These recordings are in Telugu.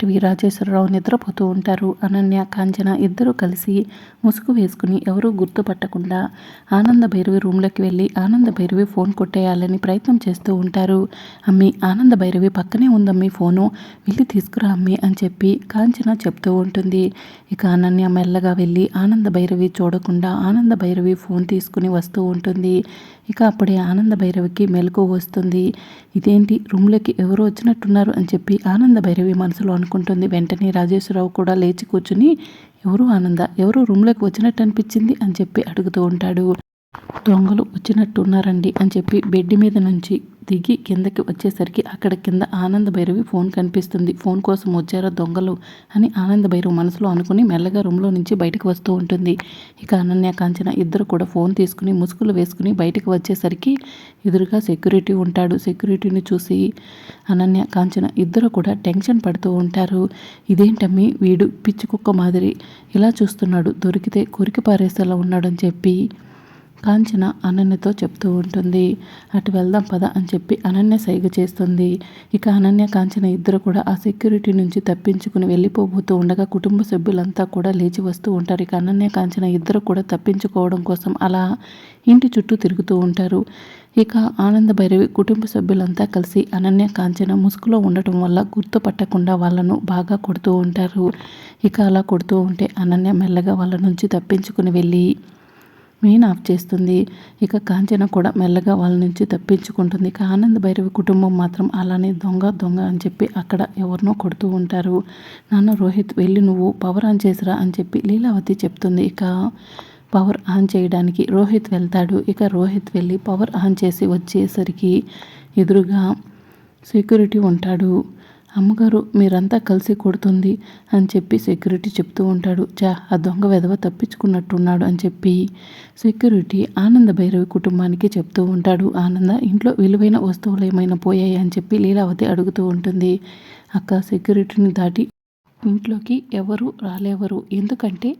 భైరవి రాజేశ్వరరావు నిద్రపోతూ ఉంటారు. అనన్య కాంచన ఇద్దరూ కలిసి ముసుగు వేసుకుని ఎవరూ గుర్తుపట్టకుండా ఆనంద భైరవి రూమ్లోకి వెళ్ళి ఆనంద భైరవి ఫోన్ కొట్టేయాలని ప్రయత్నం చేస్తూ ఉంటారు. అమ్మి ఆనంద భైరవి పక్కనే ఉందమ్మి ఫోను. వెళ్ళి తీసుకురా అమ్మి అని చెప్పి కాంచన చెప్తూ ఉంటుంది. ఇక అనన్య మెల్లగా వెళ్ళి ఆనంద భైరవి చూడకుండా ఆనంద భైరవి ఫోన్ తీసుకుని వస్తూ ఉంటుంది. ఇక అప్పుడే ఆనంద భైరవికి మెలకు వస్తుంది. ఇదేంటి? రూమ్లోకి ఎవరు వచ్చినట్టున్నారు అని చెప్పి ఆనంద భైరవి మనసులో అనుకుంటుంది. వెంటనే రాజేశ్వరరావు కూడా లేచి కూర్చుని ఎవరు ఆనంద? ఎవరు రూమ్లోకి వచ్చినట్టు అనిపించింది? అని చెప్పి అడుగుతూ ఉంటాడు. దొంగలు వచ్చినట్టున్నారండి అని చెప్పి బెడ్ మీద నుంచి దిగి కిందకి వచ్చేసరికి అక్కడ కింద ఆనంద భైరవి ఫోన్ కనిపిస్తుంది. ఫోన్ కోసం వచ్చారా దొంగలు? అని ఆనంద భైరవి మనసులో అనుకుని మెల్లగా రూమ్లో నుంచి బయటకు వస్తూ ఉంటుంది. ఇక అనన్య కాంచన ఇద్దరు కూడా ఫోన్ తీసుకుని ముసుగులు వేసుకుని బయటకు వచ్చేసరికి ఎదురుగా సెక్యూరిటీ ఉంటాడు. సెక్యూరిటీని చూసి అనన్య కాంచన ఇద్దరు కూడా టెన్షన్ పడుతూ ఉంటారు. ఇదేంటమ్మి? వీడు పిచ్చి కుక్క మాదిరి ఇలా చూస్తున్నాడు. దొరికితే కొరికి పారేసేలా ఉన్నాడని చెప్పి కాంచన అనన్యతో చెప్తూ ఉంటుంది. అటు వెళ్దాం పద అని చెప్పి అనన్య సైగ చేస్తుంది. ఇక అనన్య కాంచన ఇద్దరు కూడా ఆ సెక్యూరిటీ నుంచి తప్పించుకుని వెళ్ళిపోబోతూ ఉండగా కుటుంబ సభ్యులంతా కూడా లేచి వస్తూ ఉంటారు. ఇక అనన్య కాంచన ఇద్దరు కూడా తప్పించుకోవడం కోసం అలా ఇంటి చుట్టూ తిరుగుతూ ఉంటారు. ఇక ఆనంద భైరవి కుటుంబ సభ్యులంతా కలిసి అనన్య కాంచన ముసుగులో ఉండటం వల్ల గుర్తుపట్టకుండా వాళ్ళను బాగా కొడుతూ ఉంటారు. ఇక అలా కొడుతూ ఉంటే అనన్య మెల్లగా వాళ్ళ నుంచి తప్పించుకుని వెళ్ళి మెయిన్ ఆఫ్ చేస్తుంది. ఇక కాంచన కూడా మెల్లగా వాళ్ళ నుంచి తప్పించుకుంటుంది. ఇక ఆనంద్ భైరవి కుటుంబం మాత్రం అలానే దొంగ దొంగ అని చెప్పి అక్కడ ఎవరినో కొడుతూ ఉంటారు. నాన్న రోహిత్ వెళ్ళి నువ్వు పవర్ ఆన్ చేసిరా అని చెప్పి లీలావతి చెప్తుంది. ఇక పవర్ ఆన్ చేయడానికి రోహిత్ వెళ్తాడు. ఇక రోహిత్ వెళ్ళి పవర్ ఆన్ చేసి వచ్చేసరికి ఎదురుగా సెక్యూరిటీ ఉంటాడు. అమ్మగారు మీరంతా కలిసి కొడుతుంది అని చెప్పి సెక్యూరిటీ చెప్తూ ఉంటాడు. చా ఆ దొంగ వెధవ తప్పించుకున్నట్టున్నాడు అని చెప్పి సెక్యూరిటీ ఆనంద భైరవి కుటుంబానికి చెప్తూ ఉంటాడు. ఆనంద ఇంట్లో విలువైన వస్తువులు ఏమైనా పోయాయి అని చెప్పి లీలావతి అడుగుతూ ఉంటుంది. అక్క సెక్యూరిటీని దాటి ఇంట్లోకి ఎవరు రాలేవరు? ఎందుకంటే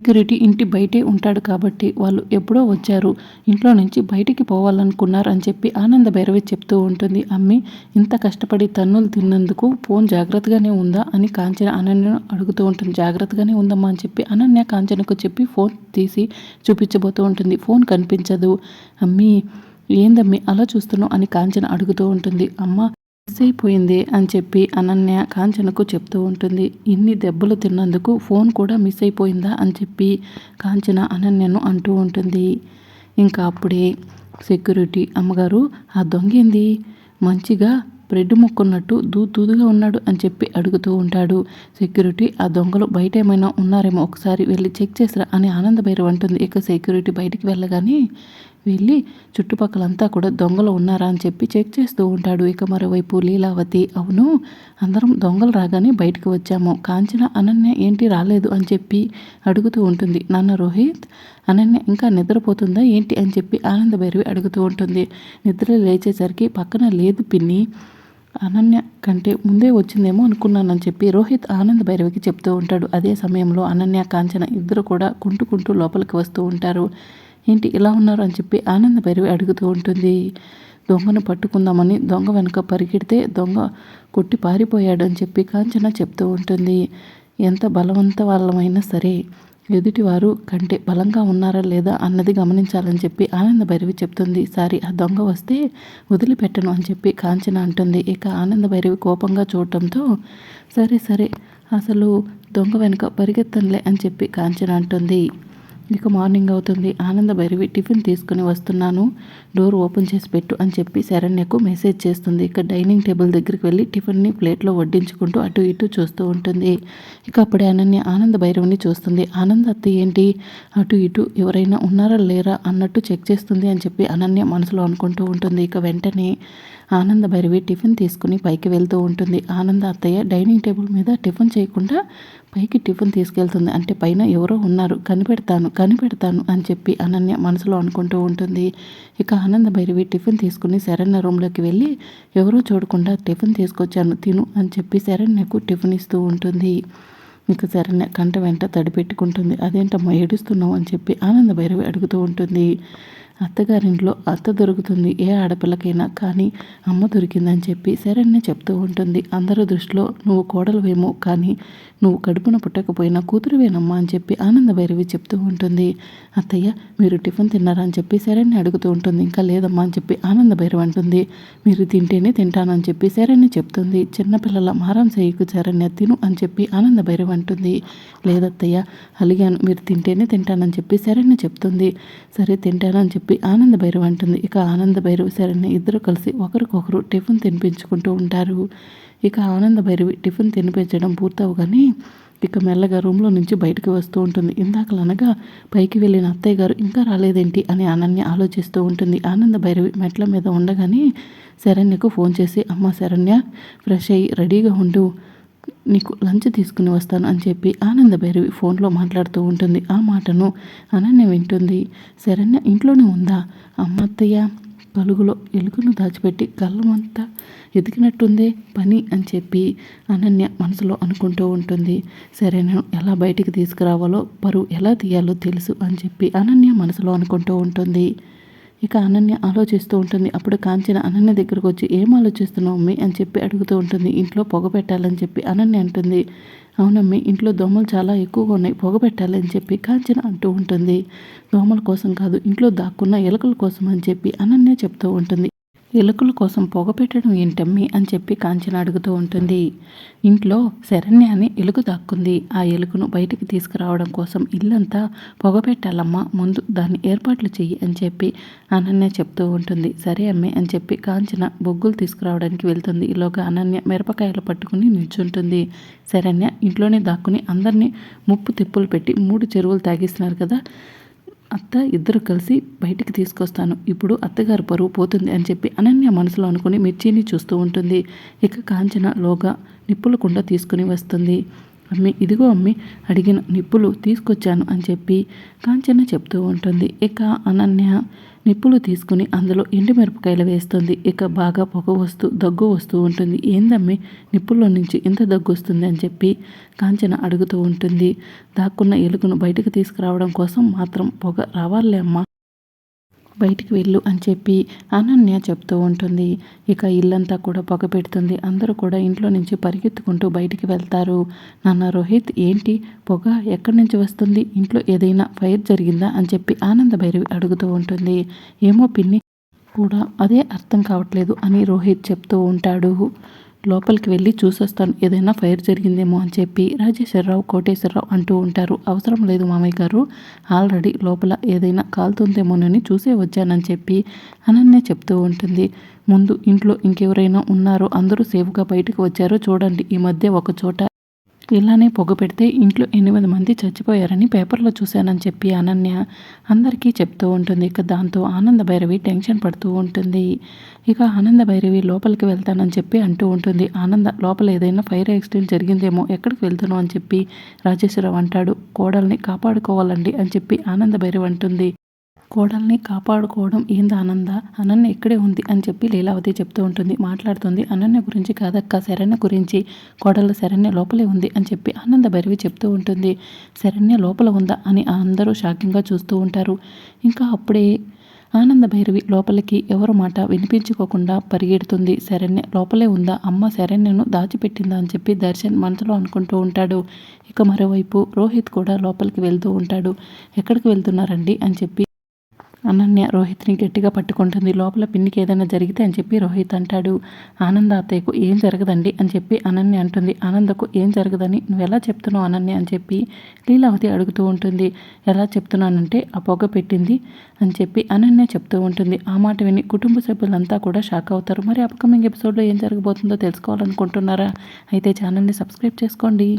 సెక్యూరిటీ ఇంటి బయటే ఉంటాడు కాబట్టి వాళ్ళు ఎప్పుడో వచ్చారు. ఇంట్లో నుంచి బయటికి పోవాలనుకున్నారు అని చెప్పి ఆనంద భైరవి చెప్తూ ఉంటుంది. అమ్మి ఇంత కష్టపడి తన్నులు తిన్నందుకు ఫోన్ జాగ్రత్తగానే ఉందా అని కాంచన అనన్యను అడుగుతూ ఉంటుంది. జాగ్రత్తగానే ఉందమ్మా అని చెప్పి అనన్య కాంచనకు చెప్పి ఫోన్ తీసి చూపించబోతూ ఉంటుంది. ఫోన్ కనిపించదు. అమ్మి ఏందమ్మి అలా చూస్తున్నావు అని కాంచన అడుగుతూ ఉంటుంది. అమ్మ మిస్ అయిపోయింది అని చెప్పి అనన్య కాంచనకు చెప్తూ ఉంటుంది. ఇన్ని దెబ్బలు తిన్నందుకు ఫోన్ కూడా మిస్ అయిపోయిందా అని చెప్పి కాంచన అనన్యను అంటూ ఉంటుంది. ఇంకా అప్పుడే సెక్యూరిటీ అమ్మగారు ఆ దొంగేంది మంచిగా బ్రెడ్ ముక్కున్నట్టు దూ దూదుగా ఉన్నాడు అని చెప్పి అడుగుతూ ఉంటాడు. సెక్యూరిటీ ఆ దొంగలు బయట ఏమైనా ఉన్నారేమో ఒకసారి వెళ్ళి చెక్ చేసిరా అని ఆనంద భైరవ్ అంటుంది. ఇక సెక్యూరిటీ బయటికి వెళ్ళగానే వెళ్ళి చుట్టుపక్కలంతా కూడా దొంగలు ఉన్నారా అని చెప్పి చెక్ చేస్తూ ఉంటాడు. ఇక మరోవైపు లీలావతి అవును అందరం దొంగలు రాగానే బయటకు వచ్చాము. కాంచన అనన్య ఏంటి రాలేదు అని చెప్పి అడుగుతూ ఉంటుంది. నాన్న రోహిత్ అనన్య ఇంకా నిద్రపోతుందా ఏంటి అని చెప్పి ఆనంద భైరవి అడుగుతూ ఉంటుంది. నిద్ర లేచేసరికి పక్కన లేదు పిన్ని అనన్య కంటే ముందే వచ్చిందేమో అనుకున్నానని చెప్పి రోహిత్ ఆనంద్ భైరవికి చెప్తూ ఉంటాడు. అదే సమయంలో అనన్య కాంచన ఇద్దరు కూడా కుంటుకుంటూ లోపలికి వస్తూ ఉంటారు. ఏంటి ఇలా ఉన్నారు అని చెప్పి ఆనంద భైరవి అడుగుతూ ఉంటుంది. దొంగను పట్టుకుందామని దొంగ వెనుక పరిగెడితే దొంగ కొట్టి పారిపోయాడు అని చెప్పి కాంచన చెప్తూ ఉంటుంది. ఎంత బలవంత వాళ్ళమైనా సరే ఎదుటివారు కంటే బలంగా ఉన్నారా లేదా అన్నది గమనించాలని చెప్పి ఆనంద భైరవి చెప్తుంది. సారీ ఆ దొంగ వస్తే వదిలిపెట్టను అని చెప్పి కాంచన అంటుంది. ఇక ఆనంద భైరవి కోపంగా చూడటంతో సరే సరే అసలు దొంగ వెనుక పరిగెత్తనులే అని చెప్పి కాంచన అంటుంది. ఇక మార్నింగ్ అవుతుంది. ఆనంద భైరవి టిఫిన్ తీసుకుని వస్తున్నాను. డోర్ ఓపెన్ చేసి పెట్టు అని చెప్పి శరణ్యకు మెసేజ్ చేస్తుంది. ఇక డైనింగ్ టేబుల్ దగ్గరికి వెళ్ళి టిఫిన్ని ప్లేట్లో వడ్డించుకుంటూ అటు ఇటు చూస్తూ ఉంటుంది. ఇక అప్పుడే అనన్య ఆనంద భైరవిని చూస్తుంది. ఆనంద అత్త ఏంటి? అటు ఇటు ఎవరైనా ఉన్నారా లేరా? అన్నట్టు చెక్ చేస్తుంది అని చెప్పి అనన్య మనసులో అనుకుంటూ ఉంటుంది. ఇక వెంటనే ఆనంద భైరవి టిఫిన్ తీసుకుని పైకి వెళ్తూ ఉంటుంది. ఆనంద అత్తయ్య డైనింగ్ టేబుల్ మీద టిఫిన్ చేయకుండా పైకి టిఫిన్ తీసుకెళ్తుంది. అంటే పైన ఎవరో ఉన్నారు. కనిపెడతాను కనిపెడతాను అని చెప్పి అనన్య మనసులో అనుకుంటూ ఉంటుంది. ఇక ఆనంద భైరవి టిఫిన్ తీసుకుని శరణ్య రూమ్లోకి వెళ్ళి ఎవరో చూడకుండా టిఫిన్ తీసుకొచ్చాను తిను అని చెప్పి శరణ్యకు టిఫిన్ ఇస్తూ ఉంటుంది. ఇక శరణ్య కంట వెంట తడిపెట్టుకుంటుంది. అదేంటమ్మా ఏడుస్తున్నావు? అని చెప్పి ఆనంద భైరవి అడుగుతూ ఉంటుంది. అత్తగారింట్లో అత్త దొరుకుతుంది ఏ ఆడపిల్లకైనా కానీ అమ్మ దొరికిందని చెప్పి శరణ్య చెప్తూ ఉంటుంది. అందరి దృష్టిలో నువ్వు కోడలువేమో కానీ నువ్వు కడుపున పుట్టకపోయినా కూతురువేనమ్మా అని చెప్పి ఆనంద భైరవి చెప్తూ ఉంటుంది. అత్తయ్య మీరు టిఫిన్ తిన్నారా అని చెప్పి శరణ్య అడుగుతూ ఉంటుంది. ఇంకా లేదమ్మా అని చెప్పి ఆనంద భైరవి అంటుంది. మీరు తింటేనే తింటానని చెప్పి శరణ్య చెప్తుంది. చిన్నపిల్లల మారం చేయకు శరణ్య తిను అని చెప్పి ఆనంద భైరవి అంటుంది. లేదత్తయ్య అలిగాను. మీరు తింటేనే తింటానని చెప్పి శరణ్య చెప్తుంది. సరే తింటానని చెప్పి ఆనంద భైరవి అంటుంది. ఇక ఆనంద భైరవి శరణ్య ఇద్దరు కలిసి ఒకరికొకరు టిఫిన్ తినిపించుకుంటూ ఉంటారు. ఇక ఆనంద భైరవి టిఫిన్ తినిపించడం పూర్తవగానే ఇక మెల్లగా రూమ్లో నుంచి బయటకు వస్తూ ఉంటుంది. ఇందాకలనగా పైకి వెళ్ళిన అత్తయ్య గారు ఇంకా రాలేదేంటి? అని అనన్య ఆలోచిస్తూ ఉంటుంది. ఆనంద భైరవి మెట్ల మీద ఉండగానే శరణ్యకు ఫోన్ చేసి అమ్మ శరణ్య ఫ్రెష్ అయ్యి రెడీగా ఉండు. నీకు లంచ్ తీసుకుని వస్తాను అని చెప్పి ఆనంద భైరవి ఫోన్లో మాట్లాడుతూ ఉంటుంది. ఆ మాటను అనన్య వింటుంది. శరణ్య ఇంట్లోనే ఉందా? అమ్మత్తయ్య కలుగులో పలుగులో ఎలుకను దాచిపెట్టి కళ్ళమంతా ఎదిగినట్టుందే పని అని చెప్పి అనన్య మనసులో అనుకుంటూ ఉంటుంది. శరణ్యను ఎలా బయటికి తీసుకురావాలో పరువు ఎలా తీయాలో తెలుసు అని చెప్పి అనన్య మనసులో అనుకుంటూ ఉంటుంది. ఇక అనన్య ఆలోచిస్తూ ఉంటుంది. అప్పుడు కాంచన అనన్య దగ్గరకు వచ్చి ఏం ఆలోచిస్తున్నావు అమ్మి? అని చెప్పి అడుగుతూ ఉంటుంది. ఇంట్లో పొగ పెట్టాలని చెప్పి అనన్య అంటుంది. అవునమ్మి ఇంట్లో దోమలు చాలా ఎక్కువగా ఉన్నాయి పొగ పెట్టాలని చెప్పి కాంచన అంటూ ఉంటుంది. దోమల కోసం కాదు ఇంట్లో దాక్కున్న ఎలుకల కోసం అని చెప్పి అనన్య చెప్తూ ఉంటుంది. ఎలుకల కోసం పొగ పెట్టడం ఏంటమ్మి అని చెప్పి కాంచన అడుగుతూ ఉంటుంది. ఇంట్లో శరణ్య అని ఎలుక దాక్కుంది. ఆ ఎలుకను బయటికి తీసుకురావడం కోసం ఇల్లంతా పొగ పెట్టాలమ్మా ముందు దాన్ని ఏర్పాట్లు చెయ్యి అని చెప్పి అనన్య చెప్తూ ఉంటుంది. సరే అమ్మే అని చెప్పి కాంచన బొగ్గులు తీసుకురావడానికి వెళ్తుంది. ఈలోగా అనన్య మిరపకాయలు పట్టుకుని నిల్చుంటుంది. శరణ్య ఇంట్లోనే దాక్కుని అందరినీ ముప్పు తిప్పులు పెట్టి మూడు చెరువులు తాగిస్తున్నారు కదా అత్త ఇద్దరు కలిసి బయటికి తీసుకొస్తాను. ఇప్పుడు అత్తగారు పరువు పోతుంది అని చెప్పి అనన్య మనసులో అనుకుని మిర్చిని చూస్తూ ఉంటుంది. ఇక కాంచన లోగా నిప్పుల కుండ తీసుకుని వస్తుంది. అమ్మి ఇదిగో అమ్మి అడిగిన నిప్పులు తీసుకొచ్చాను అని చెప్పి కాంచన చెప్తూ ఉంటుంది. ఇక అనన్య నిప్పులు తీసుకుని అందులో ఎండుమిరపకాయలు వేస్తుంది. ఇక బాగా పొగ వస్తూ దగ్గు వస్తూ ఉంటుంది. ఏందమ్మి నిప్పుల్లో నుంచి ఇంత దగ్గు వస్తుంది అని చెప్పి కాంచన అడుగుతూ ఉంటుంది. దాక్కున్న ఎలుకను బయటకు తీసుకురావడం కోసం మాత్రం పొగ రావాలే అమ్మా. బయటికి వెళ్ళు అని చెప్పి అనన్య చెప్తూ ఉంటుంది. ఇక ఇల్లంతా కూడా పొగ పెడుతుంది. అందరూ కూడా ఇంట్లో నుంచి పరిగెత్తుకుంటూ బయటికి వెళ్తారు. నాన్న రోహిత్ ఏంటి? పొగ ఎక్కడి నుంచి వస్తుంది? ఇంట్లో ఏదైనా ఫైర్ జరిగిందా? అని చెప్పి ఆనంద భైరవి అడుగుతూ ఉంటుంది. ఏమో పిన్ని కూడా అదే అర్థం కావట్లేదు అని రోహిత్ చెప్తూ ఉంటాడు. లోపలికి వెళ్ళి చూసొస్తాను. ఏదైనా ఫైర్ జరిగిందేమో అని చెప్పి రాజేశ్వరరావు కోటేశ్వరరావు అంటూ ఉంటారు. అవసరం లేదు మామయ్య గారు. ఆల్రెడీ లోపల ఏదైనా కాలుతుందేమోనని చూసే వచ్చానని చెప్పి అనన్య చెప్తూ ఉంటుంది. ముందు ఇంట్లో ఇంకెవరైనా ఉన్నారో అందరూ సేఫ్గా బయటకు వచ్చారో చూడండి. ఈ మధ్య ఒక చోట ఇలానే పొగ పెడితే ఇంట్లో ఎనిమిది మంది చచ్చిపోయారని పేపర్లో చూశానని చెప్పి అనన్య అందరికీ చెప్తూ ఉంటుంది. ఇక దాంతో ఆనంద భైరవి టెన్షన్ పడుతూ ఉంటుంది. ఇక ఆనంద భైరవి లోపలికి వెళ్తానని చెప్పి అంటూ ఉంటుంది. ఆనంద లోపల ఏదైనా ఫైర్ యాక్సిడెంట్ జరిగిందేమో ఎక్కడికి వెళ్తున్నావు అని చెప్పి రాజేశ్వరరావు అంటాడు. కోడల్ని కాపాడుకోవాలండి అని చెప్పి ఆనంద భైరవి అంటుంది. కోడల్ని కాపాడుకోవడం ఏంది ఆనంద? అనన్య ఇక్కడే ఉంది అని చెప్పి లీలావతి చెప్తూ ఉంటుంది మాట్లాడుతుంది. అనన్య గురించి కాదక్క శరణ్య గురించి. కోడలు శరణ్య లోపలే ఉంది అని చెప్పి ఆనంద భైరవి చెప్తూ ఉంటుంది. శరణ్య లోపల ఉందా అని అందరూ షాకింగ్గా చూస్తూ ఉంటారు. ఇంకా అప్పుడే ఆనంద భైరవి లోపలికి ఎవరు మాట వినిపించుకోకుండా పరిగెడుతుంది. శరణ్య లోపలే ఉందా? అమ్మ శరణ్యను దాచిపెట్టిందా అని చెప్పి దర్శన్ మనసులో అనుకుంటూ ఉంటాడు. ఇక మరోవైపు రోహిత్ కూడా లోపలికి వెళ్తూ ఉంటాడు. ఎక్కడికి వెళ్తున్నారండి? అని చెప్పి అనన్య రోహిత్ని గట్టిగా పట్టుకుంటుంది. లోపల పిన్నికి ఏదైనా జరిగితే అని చెప్పి రోహిత్ అంటాడు. ఆనంద అత్తయ్యకు ఏం జరగదండి అని చెప్పి అనన్య అంటుంది. ఆనందకు ఏం జరగదని నువ్వు ఎలా చెప్తున్నావు అనన్య అని చెప్పి లీలావతి అడుగుతూ ఉంటుంది. ఎలా చెప్తున్నానంటే ఆ పొగ పెట్టింది అని చెప్పి అనన్య చెప్తూ ఉంటుంది. ఆ మాట విని కుటుంబ సభ్యులంతా కూడా షాక్ అవుతారు. మరి అప్కమింగ్ ఎపిసోడ్లో ఏం జరగబోతుందో తెలుసుకోవాలనుకుంటున్నారా? అయితే ఛానల్ని సబ్స్క్రైబ్ చేసుకోండి.